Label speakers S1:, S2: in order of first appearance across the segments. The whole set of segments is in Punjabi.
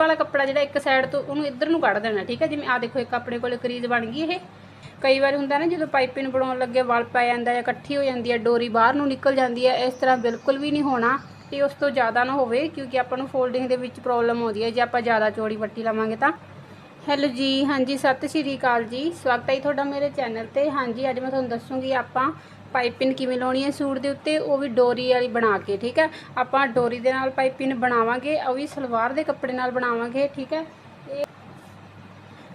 S1: ਵਾਲਾ ਕੱਪੜਾ ਜਿਹੜਾ ਇੱਕ ਸਾਈਡ ਤੋਂ ਉਹਨੂੰ ਇੱਧਰ ਨੂੰ ਕੱਢ ਦੇਣਾ, ਠੀਕ ਹੈ? ਜਿਵੇਂ ਆ ਦੇਖੋ, ਇੱਕ ਆਪਣੇ ਕੋਲ ਕਰੀਜ਼ ਬਣ ਗਈ ਇਹ। ਕਈ ਵਾਰ ਹੁੰਦਾ ਨਾ, ਜਦੋਂ ਪਾਈਪਿੰਗ ਬਣਾਉਣ ਲੱਗੇ, ਵਲ ਪੈ ਜਾਂਦਾ ਜਾਂ ਇਕੱਠੀ ਹੋ ਜਾਂਦੀ ਹੈ, ਡੋਰੀ ਬਾਹਰ ਨੂੰ ਨਿਕਲ ਜਾਂਦੀ ਹੈ, ਇਸ ਤਰ੍ਹਾਂ ਬਿਲਕੁਲ ਵੀ ਨਹੀਂ ਹੋਣਾ ਤੇ ਉਸ ਤੋਂ ਜ਼ਿਆਦਾ ਨਾ ਹੋਵੇ, ਕਿਉਂਕਿ ਆਪਾਂ ਨੂੰ ਫੋਲਡਿੰਗ ਦੇ ਵਿੱਚ ਪ੍ਰੋਬਲਮ ਆਉਂਦੀ ਹੈ। ਜੇ ਆਪਾਂ ਜ਼ਿਆਦਾ ਚੌੜੀ ਪੱਟੀ ਲਵਾਂਗੇ ਤਾਂ। ਹੈਲੋ ਜੀ, ਹਾਂਜੀ, ਸਤਿ ਸ਼੍ਰੀ ਅਕਾਲ ਜੀ। ਸਵਾਗਤ ਹੈ ਜੀ ਤੁਹਾਡਾ ਮੇਰੇ ਚੈਨਲ ਤੇ। ਹਾਂਜੀ, ਅੱਜ ਮੈਂ ਤੁਹਾਨੂੰ ਦੱਸੂਗੀ ਆਪਾਂ ਪਾਈਪਿੰਗ ਕਿਵੇਂ ਲਾਉਣੀ ਹੈ ਸੂਟ ਦੇ ਉੱਤੇ, ਉਹ ਵੀ ਡੋਰੀ ਵਾਲੀ ਬਣਾ ਕੇ, ਠੀਕ ਹੈ? ਆਪਾਂ ਡੋਰੀ ਦੇ ਨਾਲ ਪਾਈਪਿੰਗ ਬਣਾਵਾਂਗੇ, ਉਹ ਵੀ ਸਲਵਾਰ ਦੇ ਕੱਪੜੇ ਨਾਲ ਬਣਾਵਾਂਗੇ, ਠੀਕ ਹੈ? ਇਹ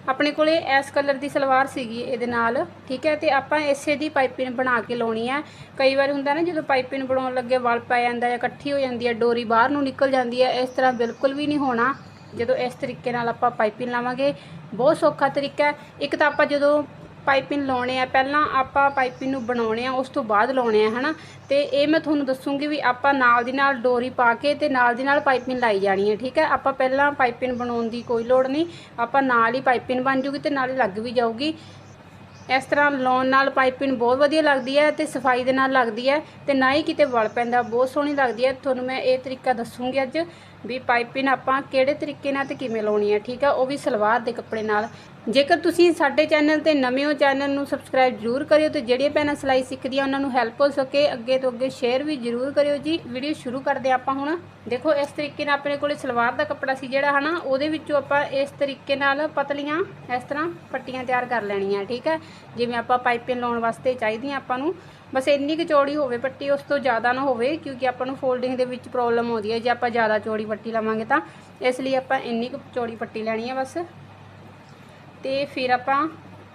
S1: ਆਪਣੇ ਕੋਲੇ ਇਸ ਕਲਰ ਦੀ ਸਲਵਾਰ ਸੀਗੀ ਇਹਦੇ ਨਾਲ, ਠੀਕ ਹੈ? ਤੇ ਆਪਾਂ ਇਸੇ ਦੀ ਪਾਈਪਿੰਗ ਬਣਾ ਕੇ ਲਾਉਣੀ ਹੈ। ਕਈ ਵਾਰ ਹੁੰਦਾ ਨਾ, ਜਦੋਂ ਪਾਈਪਿੰਗ ਬਣਾਉਣ ਲੱਗੇ, ਵਲ ਪੈ ਜਾਂਦਾ ਜਾਂ ਇਕੱਠੀ ਹੋ ਜਾਂਦੀ ਹੈ, ਡੋਰੀ ਬਾਹਰ ਨੂੰ ਨਿਕਲ ਜਾਂਦੀ ਹੈ, ਇਸ ਤਰ੍ਹਾਂ ਬਿਲਕੁਲ ਵੀ ਨਹੀਂ ਹੋਣਾ। ਜਦੋਂ ਇਸ ਤਰੀਕੇ ਨਾਲ ਆਪਾਂ ਪਾਈਪਿੰਗ ਲਾਵਾਂਗੇ, ਬਹੁਤ ਸੌਖਾ ਤਰੀਕਾ ਹੈ। ਇੱਕ ਤਾਂ ਆਪਾਂ ਜਦੋਂ ਪਾਈਪਿੰਗ ਲਾਉਣੇ ਆ, ਪਹਿਲਾਂ ਆਪਾਂ ਪਾਈਪਿੰਗ ਨੂੰ ਬਣਾਉਣੇ ਆ, ਉਸ ਤੋਂ ਬਾਅਦ ਲਾਉਣੇ ਆ, ਹਨਾ? ਤੇ ਇਹ ਮੈਂ ਤੁਹਾਨੂੰ ਦੱਸੂਗੀ ਵੀ ਆਪਾਂ ਨਾਲ ਦੀ ਨਾਲ ਡੋਰੀ ਪਾ ਕੇ ਤੇ ਨਾਲ ਦੀ ਨਾਲ ਪਾਈਪਿੰਗ ਲਾਈ ਜਾਣੀ ਹੈ ਠੀਕ ਹੈ? ਆਪਾਂ ਪਹਿਲਾਂ ਪਾਈਪਿੰਗ ਬਣਾਉਣ ਦੀ ਕੋਈ ਲੋੜ ਨਹੀਂ, ਆਪਾਂ ਨਾਲ ਹੀ ਪਾਈਪਿੰਗ ਬਣ ਜੂਗੀ ਤੇ ਨਾਲ ਹੀ ਲੱਗ ਵੀ ਜਾਊਗੀ। ਇਸ ਤਰ੍ਹਾਂ ਲਾਉਣ ਨਾਲ ਪਾਈਪਿੰਗ ਬਹੁਤ ਵਧੀਆ ਲੱਗਦੀ ਹੈ ਤੇ ਸਫ਼ਾਈ ਦੇ ਨਾਲ ਲੱਗਦੀ ਹੈ ਤੇ ਨਾ ਹੀ ਕਿਤੇ ਵਲ ਪੈਂਦਾ, ਬਹੁਤ ਸੋਹਣੀ ਲੱਗਦੀ ਹੈ। ਤੁਹਾਨੂੰ ਮੈਂ ਇਹ ਤਰੀਕਾ ਦੱਸੂਗੀ ਅੱਜ। ਵੀ ਪਾਈਪਿੰਗ ਆਪਾਂ ਕਿਹੜੇ ਤਰੀਕੇ ਨਾਲ ਤੇ ਕਿਵੇਂ ਲਾਉਣੀ ਹੈ ਠੀਕ ਹੈ ਉਹ ਵੀ ਸਲਵਾਰ ਦੇ ਕੱਪੜੇ ਨਾਲ। ਜੇਕਰ ਤੁਸੀਂ ਸਾਡੇ ਚੈਨਲ ਤੇ ਨਵੇਂ ਹੋ, ਚੈਨਲ ਨੂੰ ਸਬਸਕ੍ਰਾਈਬ ਜ਼ਰੂਰ ਕਰਿਓ ਤੇ ਜਿਹੜੀਆਂ ਭੈਣਾਂ ਸਿਲਾਈ ਸਿੱਖਦੀਆਂ, ਉਹਨਾਂ ਨੂੰ ਹੈਲਪ ਹੋ ਸਕੇ। ਅੱਗੇ ਤੋਂ ਅੱਗੇ ਸ਼ੇਅਰ ਵੀ ਜ਼ਰੂਰ ਕਰਿਓ ਜੀ। ਵੀਡੀਓ ਸ਼ੁਰੂ ਕਰਦੇ ਹਾਂ ਆਪਾਂ ਹੁਣ। ਦੇਖੋ, ਇਸ ਤਰੀਕੇ ਨਾਲ ਆਪਣੇ ਕੋਲੇ ਸਲਵਾਰ ਦਾ ਕੱਪੜਾ ਸੀ ਜਿਹੜਾ, ਹਨਾ? ਉਹਦੇ ਵਿੱਚੋਂ ਆਪਾਂ ਇਸ ਤਰੀਕੇ ਨਾਲ ਪਤਲੀਆਂ, ਇਸ ਤਰ੍ਹਾਂ ਪੱਟੀਆਂ ਤਿਆਰ ਕਰ ਲੈਣੀਆਂ, ਠੀਕ ਹੈ ਜਿਵੇਂ ਆਪਾਂ ਪਾਈਪਿੰਗ ਲਾਉਣ ਵਾਸਤੇ ਚਾਹੀਦੀਆਂ ਆਪਾਂ ਨੂੰ। ਬਸ ਇੰਨੀ ਕੁ ਚੌੜੀ ਹੋਵੇ, ਪੱਟੀ ਉਸ ਤੋਂ ਜ਼ਿਆਦਾ ਨਾ ਹੋਵੇ, ਕਿਉਂਕਿ ਆਪਾਂ ਨੂੰ ਫੋਲਡਿੰਗ ਦੇ ਵਿੱਚ ਪ੍ਰੋਬਲਮ ਆਉਂਦੀ ਹੈ। ਜੇ ਆਪਾਂ ਜ਼ਿਆਦਾ ਚੌੜੀ ਪੱਟੀ ਲਵਾਂਗੇ ਤਾਂ, ਇਸ ਲਈ ਆਪਾਂ ਇੰਨੀ ਕੁ ਚੌੜੀ ਪੱਟੀ ਲੈਣੀ ਹੈ ਬਸ। ਤੇ ਫਿਰ ਆਪਾਂ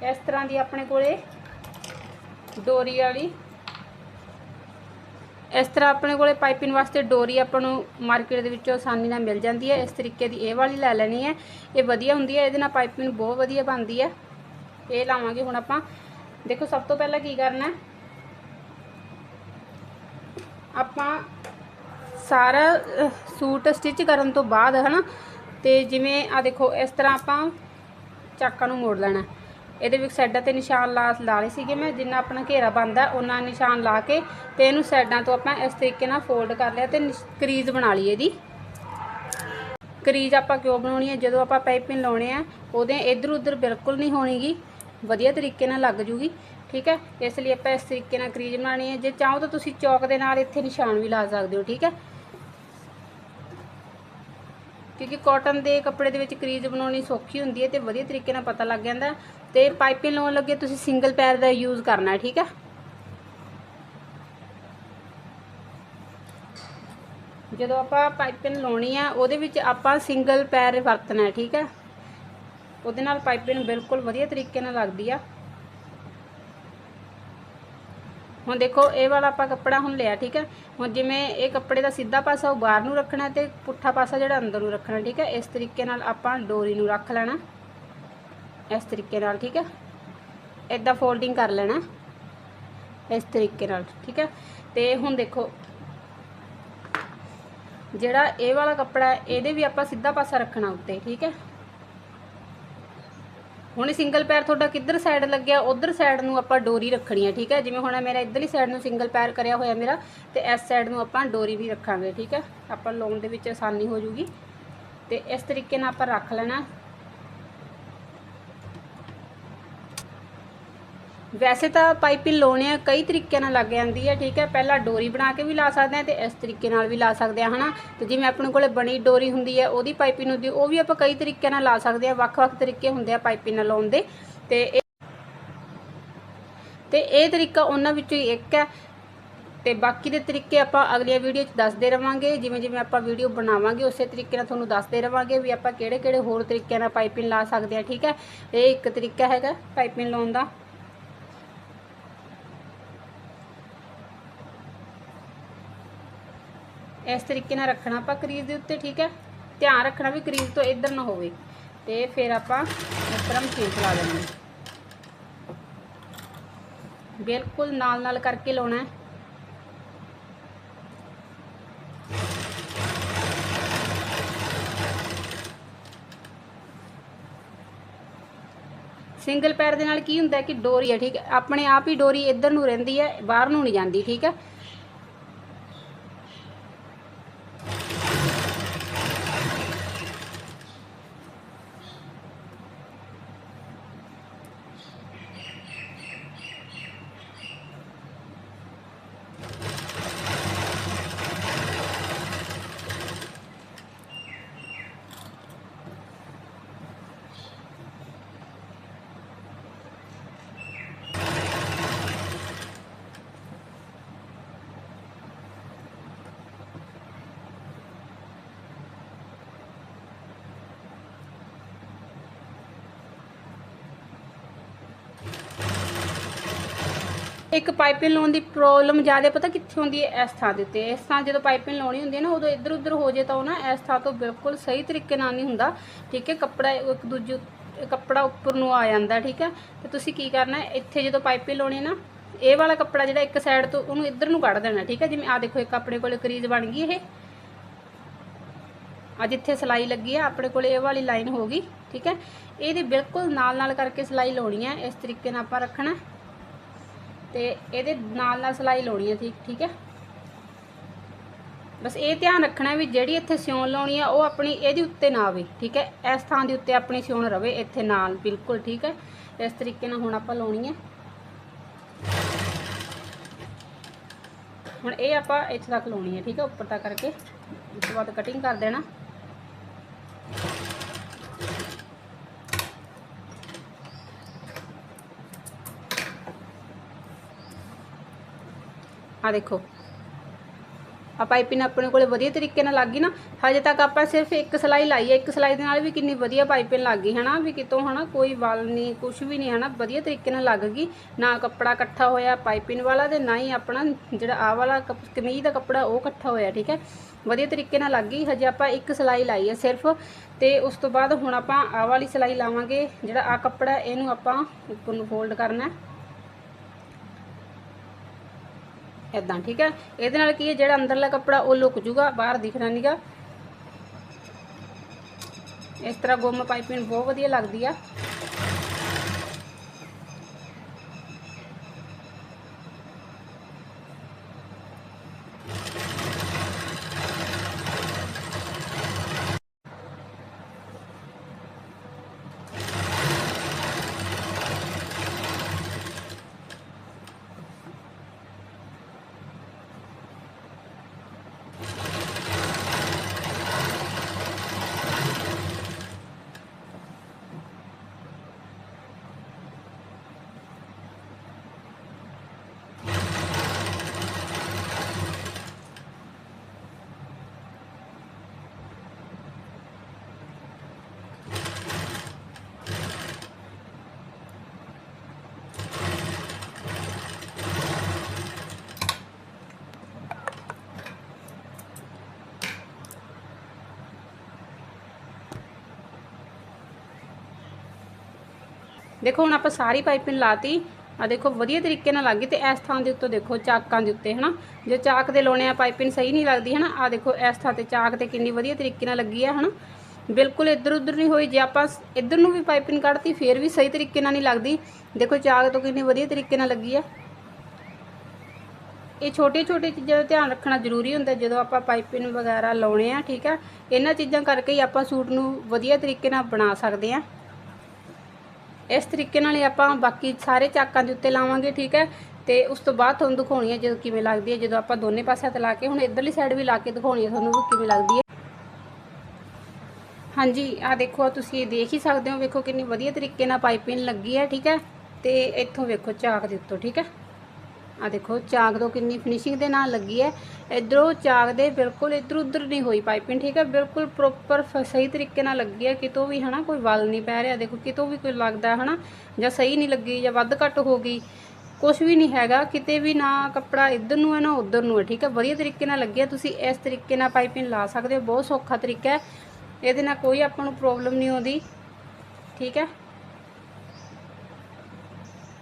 S1: ਇਸ ਤਰ੍ਹਾਂ ਦੀ ਆਪਣੇ ਕੋਲੇ ਡੋਰੀ ਵਾਲੀ, ਇਸ ਤਰ੍ਹਾਂ ਆਪਣੇ ਕੋਲੇ ਪਾਈਪਿੰਗ ਵਾਸਤੇ ਡੋਰੀ ਆਪਾਂ ਨੂੰ ਮਾਰਕੀਟ ਦੇ ਵਿੱਚੋਂ ਆਸਾਨੀ ਨਾਲ ਮਿਲ ਜਾਂਦੀ ਹੈ। ਇਸ ਤਰੀਕੇ ਦੀ ਇਹ ਵਾਲੀ ਲੈ ਲੈਣੀ ਹੈ। ਇਹ ਵਧੀਆ ਹੁੰਦੀ ਹੈ, ਇਹਦੇ ਨਾਲ ਪਾਈਪਿੰਗ ਬਹੁਤ ਵਧੀਆ ਬਣਦੀ ਹੈ। ਇਹ ਲਾਵਾਂਗੇ ਹੁਣ ਆਪਾਂ। ਦੇਖੋ, ਸਭ ਤੋਂ ਪਹਿਲਾਂ ਕੀ ਕਰਨਾ ਹੈ? ਆਪਾਂ ਸਾਰਾ ਸੂਟ ਸਟਿਚ ਕਰਨ ਤੋਂ ਬਾਅਦ, ਹਨਾ, ਤੇ ਜਿਵੇਂ ਆ ਦੇਖੋ, ਇਸ ਤਰ੍ਹਾਂ ਆਪਾਂ ਚਾਕਾਂ ਨੂੰ ਮੋੜ ਲੈਣਾ। ਇਹਦੇ ਵਿੱਚ ਸਾਈਡਾਂ ਤੇ ਨਿਸ਼ਾਨ ਲਾ ਲਾ ਲਏ ਸੀਗੇ ਮੈਂ, ਜਿੰਨਾ ਆਪਣਾ ਘੇਰਾ ਬੰਦਾ ਉਹਨਾਂ ਨਿਸ਼ਾਨ ਲਾ ਕੇ ਤੇ ਇਹਨੂੰ ਸਾਈਡਾਂ ਤੋਂ ਆਪਾਂ ਇਸ ਤਰੀਕੇ ਨਾਲ ਫੋਲਡ ਕਰ ਲਿਆ ਤੇ ਨਿਸ਼- ਕਰੀਜ਼ ਬਣਾ ਲਈ ਇਹਦੀ। ਕਰੀਜ਼ ਆਪਾਂ ਕਿਉਂ ਬਣਾਉਣੀ ਹੈ? ਜਦੋਂ ਆਪਾਂ ਪਾਈਪਿੰਗ ਲਾਉਣੇ ਆ, ਉਹਦੇ ਇਧਰ ਉਧਰ ਬਿਲਕੁਲ ਨਹੀਂ ਹੋਣੀਗੀ, ਵਧੀਆ ਤਰੀਕੇ ਨਾਲ ਲੱਗ ਜੂਗੀ। ਠੀਕ ਹੈ? ਇਸ ਲਈ ਆਪਾਂ ਇਸ ਤਰੀਕੇ ਨਾਲ ਕਰੀਜ਼ ਬਣਾਉਣੀ ਹੈ। ਜੇ ਚਾਹੋ ਤਾਂ ਤੁਸੀਂ ਚੌਕ ਦੇ ਨਾਲ ਇੱਥੇ ਨਿਸ਼ਾਨ ਵੀ ਲਾ ਸਕਦੇ ਹੋ, ਠੀਕ ਹੈ? ਕਿਉਂਕਿ ਕਾਟਨ ਦੇ ਕੱਪੜੇ ਦੇ ਵਿੱਚ ਕਰੀਜ਼ ਬਣਾਉਣੀ ਸੌਖੀ ਹੁੰਦੀ ਹੈ ਤੇ ਵਧੀਆ ਤਰੀਕੇ ਨਾਲ ਪਤਾ ਲੱਗ ਜਾਂਦਾ। ਤੇ ਪਾਈਪਿੰਗ ਲਾਉਣ ਲੱਗੇ ਤੁਸੀਂ ਸਿੰਗਲ ਪੈਰ ਦਾ ਯੂਜ਼ ਕਰਨਾ ਹੈ ਠੀਕ ਹੈ? ਜਦੋਂ ਆਪਾਂ ਪਾਈਪਿੰਗ ਲਾਉਣੀ ਆ ਉਹਦੇ ਵਿੱਚ ਆਪਾਂ ਸਿੰਗਲ ਪੈਰ ਵਰਤਣਾ ਠੀਕ ਹੈ? ਉਹਦੇ ਨਾਲ ਪਾਈਪਿੰਗ ਬਿਲਕੁਲ ਵਧੀਆ ਤਰੀਕੇ ਨਾਲ ਲੱਗਦੀ ਆ। ਹੁਣ ਦੇਖੋ ਇਹ ਵਾਲਾ ਆਪਾਂ ਕੱਪੜਾ ਹੁਣ ਲਿਆ ਠੀਕ ਹੈ? ਹੁਣ ਜਿਵੇਂ ਇਹ ਕੱਪੜੇ ਦਾ ਸਿੱਧਾ ਪਾਸਾ ਉਹ ਬਾਹਰ ਨੂੰ ਰੱਖਣਾ ਤੇ ਪੁੱਠਾ ਪਾਸਾ ਜਿਹੜਾ ਅੰਦਰ ਨੂੰ ਰੱਖਣਾ ਠੀਕ ਹੈ? ਇਸ ਤਰੀਕੇ ਨਾਲ ਆਪਾਂ ਡੋਰੀ ਨੂੰ ਰੱਖ ਲੈਣਾ। ਇਸ ਤਰੀਕੇ ਨਾਲ ਠੀਕ ਹੈ? ਇਦਾਂ ਫੋਲਡਿੰਗ ਕਰ ਲੈਣਾ। ਇਸ ਤਰੀਕੇ ਨਾਲ ਠੀਕ ਹੈ? ਤੇ ਹੁਣ ਦੇਖੋ ਜਿਹੜਾ ਇਹ ਵਾਲਾ ਕੱਪੜਾ ਹੈ, ਇਹਦੇ ਵੀ ਆਪਾਂ ਸਿੱਧਾ ਪਾਸਾ ਰੱਖਣਾ ਉੱਤੇ ਠੀਕ ਹੈ? ਹੁਣ ਸਿੰਗਲ ਪੈਰ ਤੁਹਾਡਾ ਕਿੱਧਰ ਸਾਈਡ ਲੱਗਿਆ, ਉਧਰ ਸਾਈਡ ਨੂੰ ਆਪਾਂ ਡੋਰੀ ਰੱਖਣੀ ਹੈ, ਠੀਕ ਹੈ? ਜਿਵੇਂ ਹੁਣ ਮੇਰਾ ਇਧਰਲੀ ਸਾਈਡ ਨੂੰ ਸਿੰਗਲ ਪੈਰ ਕਰਿਆ ਹੋਇਆ ਮੇਰਾ, ਤੇ ਇਸ ਸਾਈਡ ਨੂੰ ਆਪਾਂ ਡੋਰੀ ਵੀ ਰੱਖਾਂਗੇ, ਠੀਕ ਹੈ? ਆਪਾਂ ਲਾਉਣ ਦੇ ਵਿੱਚ ਆਸਾਨੀ ਹੋ ਜੂਗੀ। ਤੇ ਇਸ ਤਰੀਕੇ ਨਾਲ ਆਪਾਂ ਰੱਖ ਲੈਣਾ। ਵੈਸੇ ਤਾਂ ਪਾਈਪਿੰਗ ਲਾਉਣੇ ਆ, ਕਈ ਤਰੀਕਿਆਂ ਨਾਲ ਲੱਗ ਜਾਂਦੀ ਹੈ ਠੀਕ ਹੈ ਪਹਿਲਾਂ ਡੋਰੀ ਬਣਾ ਕੇ ਵੀ ਲਾ ਸਕਦੇ ਆ ਤੇ ਇਸ ਤਰੀਕੇ ਨਾਲ ਵੀ ਲਾ ਸਕਦੇ ਆ, ਹਨਾ। ਤੇ ਜਿਵੇਂ ਆਪਣੇ ਕੋਲੇ ਬਣੀ ਡੋਰੀ ਹੁੰਦੀ ਹੈ ਉਹਦੀ ਪਾਈਪਿੰਗ ਹੁੰਦੀ ਉਹ ਵੀ ਆਪਾਂ ਕਈ ਤਰੀਕਿਆਂ ਨਾਲ ਲਾ ਸਕਦੇ ਆ, ਵੱਖ-ਵੱਖ ਤਰੀਕੇ ਹੁੰਦੇ ਆ ਪਾਈਪਿੰਗ ਨਾਲ ਲਾਉਣ ਦੇ। ਤੇ ਇਹ ਤੇ ਇਹ ਤਰੀਕਾ ਉਹਨਾਂ ਵਿੱਚੋਂ ਹੀ ਇੱਕ ਹੈ। ਤੇ ਬਾਕੀ ਦੇ ਤਰੀਕੇ ਆਪਾਂ ਅਗਲੀਆਂ ਵੀਡੀਓ 'ਚ ਦੱਸਦੇ ਰਵਾਂਗੇ। ਜਿਵੇਂ ਜਿਵੇਂ ਆਪਾਂ ਵੀਡੀਓ ਬਣਾਵਾਂਗੇ, ਉਸੇ ਤਰੀਕੇ ਨਾਲ ਤੁਹਾਨੂੰ ਦੱਸਦੇ ਰਵਾਂਗੇ ਵੀ ਆਪਾਂ ਕਿਹੜੇ-ਕਿਹੜੇ ਹੋਰ ਤਰੀਕਿਆਂ ਨਾਲ ਪਾਈਪਿੰਗ ਲਾ ਸਕਦੇ ਆ, ਠੀਕ ਹੈ। ਇਹ ਇੱਕ ਤਰੀਕਾ ਹੈਗਾ ਪਾਈਪਿੰਗ ਲਾਉਣ ਦਾ। ਇਸ ਤਰੀਕੇ ਨਾਲ ਰੱਖਣਾ ਆਪਾਂ ਕਰੀਜ਼ ਦੇ ਉੱਤੇ, ਠੀਕ ਹੈ? ਧਿਆਨ ਰੱਖਣਾ ਵੀ ਕਰੀਜ਼ ਤੋਂ ਇੱਧਰ ਨਾ ਹੋਵੇ। ਤੇ ਫਿਰ ਆਪਾਂ ਇਸ ਤਰ੍ਹਾਂ ਮਸ਼ੀਨ ਚਲਾ ਦੇਣੀ ਬਿਲਕੁਲ ਨਾਲ ਨਾਲ ਕਰਕੇ ਲਾਉਣਾ ਹੈ। ਸਿੰਗਲ ਪੈਰ ਦੇ ਨਾਲ ਕੀ ਹੁੰਦਾ ਕਿ ਡੋਰੀ ਹੈ, ਠੀਕ ਹੈ? ਆਪਣੇ ਆਪ ਹੀ ਡੋਰੀ ਇੱਧਰ ਨੂੰ ਰਹਿੰਦੀ ਹੈ, ਬਾਹਰ ਨੂੰ ਨਹੀਂ ਜਾਂਦੀ, ਠੀਕ ਹੈ? ਇੱਕ ਪਾਈਪਿੰਗ ਲਾਉਣ ਦੀ ਪ੍ਰੋਬਲਮ ਜ਼ਿਆਦਾ ਪਤਾ ਕਿੱਥੇ ਹੁੰਦੀ ਹੈ? ਇਸ ਥਾਂ ਦੇ ਉੱਤੇ। ਇਸ ਥਾਂ ਜਦੋਂ ਪਾਈਪਿੰਗ ਲਾਉਣੀ ਹੁੰਦੀ ਹੈ ਨਾ, ਉਦੋਂ ਇੱਧਰ ਉੱਧਰ ਹੋ ਜੇ ਤਾਂ ਉਹ ਨਾ ਇਸ ਥਾਂ ਤੋਂ ਬਿਲਕੁਲ ਸਹੀ ਤਰੀਕੇ ਨਾਲ ਨਹੀਂ ਹੁੰਦਾ। ਠੀਕ ਹੈ? ਕੱਪੜਾ ਇੱਕ ਦੂਜੇ ਕੱਪੜਾ ਉੱਪਰ ਨੂੰ ਆ ਜਾਂਦਾ, ਠੀਕ ਹੈ? ਤੇ ਤੁਸੀਂ ਕੀ ਕਰਨਾ ਇੱਥੇ ਜਦੋਂ ਪਾਈਪਿੰਗ ਲਾਉਣੀ ਨਾ, ਇਹ ਵਾਲਾ ਕੱਪੜਾ ਜਿਹੜਾ ਇੱਕ ਸਾਈਡ ਤੋਂ ਉਹਨੂੰ ਇੱਧਰ ਨੂੰ ਕੱਢ ਦੇਣਾ, ਠੀਕ ਹੈ? ਜਿਵੇਂ ਆ ਦੇਖੋ, ਇੱਕ ਆਪਣੇ ਕੋਲ ਕਰੀਜ਼ ਬਣ ਗਈ ਇਹ। ਆ ਜਿੱਥੇ ਸਲਾਈ ਲੱਗੀ ਆ, ਆਪਣੇ ਕੋਲ ਇਹ ਵਾਲੀ ਲਾਈਨ ਹੋ ਗਈ, ਠੀਕ ਹੈ? ਇਹਦੇ ਬਿਲਕੁਲ ਨਾਲ ਨਾਲ ਕਰਕੇ ਸਲਾਈ ਲਾਉਣੀ ਹੈ। ਇਸ ਤਰੀਕੇ ਨਾਲ ਆਪਾਂ ਰੱਖਣਾ ਤੇ ਇਹਦੇ ਨਾਲ ਨਾਲ ਸਲਾਈ ਲਾਉਣੀ ਹੈ ਠੀਕ ਠੀਕ ਹੈ? ਬਸ ਇਹ ਧਿਆਨ ਰੱਖਣਾ ਵੀ ਜਿਹੜੀ ਇੱਥੇ ਸਿਉਣ ਲਾਉਣੀ ਆ, ਉਹ ਆਪਣੀ ਇਹਦੇ ਉੱਤੇ ਨਾ ਆਵੇ, ਠੀਕ ਹੈ? ਇਸ ਥਾਂ ਦੇ ਉੱਤੇ ਆਪਣੀ ਸਿਉਣ ਰਵੇ, ਇੱਥੇ ਨਾਲ, ਬਿਲਕੁਲ, ਠੀਕ ਹੈ? ਇਸ ਤਰੀਕੇ ਨਾਲ ਹੁਣ ਆਪਾਂ ਲਾਉਣੀ ਹੈ ਹੁਣ ਇਹ ਆਪਾਂ ਇੱਥੇ ਤੱਕ ਲਾਉਣੀ ਹੈ ਠੀਕ ਹੈ? ਉੱਪਰ ਤੱਕ ਕਰਕੇ, ਉਸ ਤੋਂ ਬਾਅਦ ਕਟਿੰਗ ਕਰ ਦੇਣਾ। ਆ ਦੇਖੋ। ਆ ਪਾਈਪਿੰਗ ਆਪਣੇ ਕੋਲੇ ਵਧੀਆ ਤਰੀਕੇ ਨਾਲ ਲੱਗ ਗਈ ਨਾ, ਹਜੇ ਤੱਕ ਆਪਾਂ ਸਿਰਫ ਇੱਕ ਸਲਾਈ ਲਾਈ ਹੈ, ਇੱਕ ਸਲਾਈ ਦੇ ਨਾਲ ਵੀ ਕਿੰਨੀ ਵਧੀਆ ਪਾਈਪਿੰਗ ਲੱਗ ਗਈ, ਹਨਾ? ਵੀ ਕਿਤੋਂ, ਹਨਾ, ਕੋਈ ਵਲ ਨਹੀਂ ਕੁਝ ਵੀ ਨਹੀਂ, ਹਨਾ? ਵਧੀਆ ਤਰੀਕੇ ਨਾਲ ਲੱਗ ਗਈ। ਨਾ ਕੱਪੜਾ ਇਕੱਠਾ ਹੋਇਆ ਪਾਈਪਿੰਗ ਵਾਲਾ ਤੇ ਨਾ ਹੀ ਆਪਣਾ ਜਿਹੜਾ ਆ ਵਾਲਾ ਕਪ- ਕਮੀਜ਼ ਦਾ ਕੱਪੜਾ ਉਹ ਇਕੱਠਾ ਹੋਇਆ, ਠੀਕ ਹੈ? ਵਧੀਆ ਤਰੀਕੇ ਨਾਲ ਲੱਗ ਗਈ। ਹਜੇ ਆਪਾਂ ਇੱਕ ਸਲਾਈ ਲਾਈ ਹੈ ਸਿਰਫ ਤੇ ਉਸ ਤੋਂ ਬਾਅਦ ਹੁਣ ਆਪਾਂ ਆ ਵਾਲੀ ਸਲਾਈ ਲਾਵਾਂਗੇ ਜਿਹੜਾ ਆ ਕੱਪੜਾ ਇਹਨੂੰ ਆਪਾਂ ਉੱਪਰ ਨੂੰ ਫੋਲਡ ਕਰਨਾ ਹੈ। ਇਦਾਂ ਠੀਕ ਹੈ? ਇਹਦੇ ਨਾਲ ਕੀ ਹੈ, ਜਿਹੜਾ ਅੰਦਰਲਾ ਕੱਪੜਾ ਉਹ ਲੁਕ ਜੂਗਾ, ਬਾਹਰ ਦਿਖਣਾ ਨਹੀਂਗਾ ਇਸ ਤਰ੍ਹਾਂ ਗੁੰਮ ਪਾਈਪਿੰਗ ਬਹੁਤ ਵਧੀਆ ਲੱਗਦੀ ਆ। ਦੇਖੋ ਹੁਣ ਆਪਾਂ ਸਾਰੀ ਪਾਈਪਿੰਗ ਲਾਤੀ। ਆ ਦੇਖੋ ਵਧੀਆ ਤਰੀਕੇ ਨਾਲ ਲੱਗ ਗਈ ਤੇ ਇਸ ਥਾਂ ਦੇ ਉੱਤੇ ਦੇਖੋ ਚਾਕਾਂ ਦੇ ਉੱਤੇ, ਹਨਾ? ਜੇ ਚਾਕ ਦੇ ਲਾਉਣੇ ਆ ਪਾਈਪਿੰਗ ਸਹੀ ਨਹੀਂ ਲੱਗਦੀ, ਹਨਾ? ਆ ਦੇਖੋ ਇਸ ਥਾਂ ਤੇ ਚਾਕ ਤੇ ਕਿੰਨੀ ਵਧੀਆ ਤਰੀਕੇ ਨਾਲ ਲੱਗੀ ਆ, ਹਨਾ? ਬਿਲਕੁਲ ਇੱਧਰ ਉੱਧਰ ਨਹੀਂ ਹੋਈ। ਜੇ ਆਪਾਂ ਇੱਧਰ ਨੂੰ ਵੀ ਪਾਈਪਿੰਗ ਕੱਢਤੀ, ਫੇਰ ਵੀ ਸਹੀ ਤਰੀਕੇ ਨਾਲ ਨਹੀਂ ਲੱਗਦੀ। ਦੇਖੋ ਚਾਕ ਤੋਂ ਕਿੰਨੀ ਵਧੀਆ ਤਰੀਕੇ ਨਾਲ ਲੱਗੀ ਆ। ਇਹ ਛੋਟੇ ਛੋਟੇ ਚੀਜ਼ਾਂ ਦਾ ਧਿਆਨ ਰੱਖਣਾ ਜ਼ਰੂਰੀ ਹੁੰਦਾ, ਜਦੋਂ ਆਪਾਂ ਪਾਈਪਿੰਗ ਵਗੈਰਾ ਲਾਉਣੇ ਆ, ਠੀਕ ਆ? ਇਹਨਾਂ ਚੀਜ਼ਾਂ ਕਰਕੇ ਹੀ ਆਪਾਂ ਸੂਟ ਨੂੰ ਵਧੀਆ ਤਰੀਕੇ ਨਾਲ ਬਣਾ ਸਕਦੇ ਆ। ਇਸ ਤਰੀਕੇ ਨਾਲ ਹੀ ਆਪਾਂ ਬਾਕੀ ਸਾਰੇ ਚਾਕਾਂ ਦੇ ਉੱਤੇ ਲਾਵਾਂਗੇ, ਠੀਕ ਹੈ? ਤੇ ਉਸ ਤੋਂ ਬਾਅਦ ਤੁਹਾਨੂੰ ਦਿਖਾਉਣੀ ਹੈ ਜਦੋਂ ਕਿਵੇਂ ਲੱਗਦੀ ਹੈ। ਜਦੋਂ ਆਪਾਂ ਦੋਨੇ ਪਾਸਿਆਂ ਤੇ ਲਾ ਕੇ ਹੁਣ ਇਧਰਲੀ ਸਾਈਡ ਵੀ ਲਾ ਕੇ ਦਿਖਾਉਣੀ ਹੈ ਤੁਹਾਨੂੰ ਵੀ ਕਿਵੇਂ ਲੱਗਦੀ ਹੈ। ਹਾਂਜੀ ਆ ਦੇਖੋ ਤੁਸੀਂ ਇਹ ਦੇਖ ਹੀ ਸਕਦੇ ਹੋ। ਵੇਖੋ ਕਿੰਨੀ ਵਧੀਆ ਤਰੀਕੇ ਨਾਲ ਪਾਈਪਿੰਗ ਲੱਗੀ ਹੈ, ਠੀਕ ਹੈ? ਤੇ ਇੱਥੋਂ ਵੇਖੋ ਚਾਕ ਦੇ ਉੱਤੋਂ, ਠੀਕ ਹੈ? ਆ ਦੇਖੋ, ਚਾਕ ਤੋਂ ਕਿੰਨੀ ਫਿਨਿਸ਼ਿੰਗ ਦੇ ਨਾਲ ਲੱਗੀ ਹੈ। ਇਧਰੋਂ ਚਾਕ ਦੇ ਬਿਲਕੁਲ ਇਧਰ ਉਧਰ ਨਹੀਂ ਹੋਈ ਪਾਈਪਿੰਗ, ਠੀਕ ਹੈ? ਬਿਲਕੁਲ ਪ੍ਰੋਪਰ ਸਹੀ ਤਰੀਕੇ ਨਾਲ ਲੱਗੀ ਹੈ। ਕਿਤੋਂ ਵੀ ਹਨਾ ਕੋਈ ਵਲ ਨਹੀਂ ਪੈ ਰਿਹਾ। ਦੇਖੋ, ਕਿਤੋਂ ਵੀ ਕੋਈ ਲੱਗਦਾ ਹਨਾ, ਜਾਂ ਸਹੀ ਨਹੀਂ ਲੱਗੀ, ਜਾਂ ਵੱਧ ਘੱਟ ਹੋ ਗਈ ਕੁਝ ਵੀ ਨਹੀਂ ਹੈਗਾ। ਕਿਤੇ ਵੀ ਨਾ ਕੱਪੜਾ ਇੱਧਰ ਨੂੰ ਹੈ, ਨਾ ਉੱਧਰ ਨੂੰ ਹੈ, ਠੀਕ ਹੈ? ਵਧੀਆ ਤਰੀਕੇ ਨਾਲ ਲੱਗਿਆ ਤੁਸੀਂ ਇਸ ਤਰੀਕੇ ਨਾਲ ਪਾਈਪਿੰਗ ਲਾ ਸਕਦੇ ਹੋ। ਬਹੁਤ ਸੌਖਾ ਤਰੀਕਾ ਹੈ। ਇਹਦੇ ਨਾਲ ਕੋਈ ਆਪਾਂ ਨੂੰ ਪ੍ਰੋਬਲਮ ਨਹੀਂ ਆਉਂਦੀ, ਠੀਕ ਹੈ?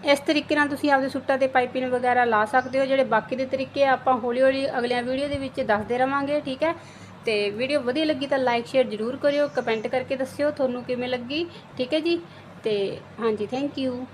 S1: ਇਸ ਤਰੀਕੇ ਨਾਲ ਤੁਸੀਂ ਆਪਦੇ ਸੂਟਾਂ ਤੇ ਪਾਈਪਿੰਗ ਵਗੈਰਾ ਲਾ ਸਕਦੇ ਹੋ, ਜਿਹੜੇ ਬਾਕੀ ਦੇ ਤਰੀਕੇ ਆ, ਆਪਾਂ ਹੌਲੀ ਹੌਲੀ ਅਗਲੀਆਂ ਵੀਡੀਓ ਦੇ ਵਿੱਚ ਦੱਸਦੇ ਰਵਾਂਗੇ, ਠੀਕ ਹੈ? ਤੇ ਵੀਡੀਓ ਵਧੀਆ ਲੱਗੀ ਤਾਂ ਲਾਈਕ ਸ਼ੇਅਰ ਜ਼ਰੂਰ ਕਰਿਓ ਕਮੈਂਟ ਕਰਕੇ ਦੱਸਿਓ ਤੁਹਾਨੂੰ ਕਿਵੇਂ ਲੱਗੀ, ਠੀਕ ਹੈ ਜੀ? ਤੇ ਹਾਂਜੀ ਥੈਂਕ ਯੂ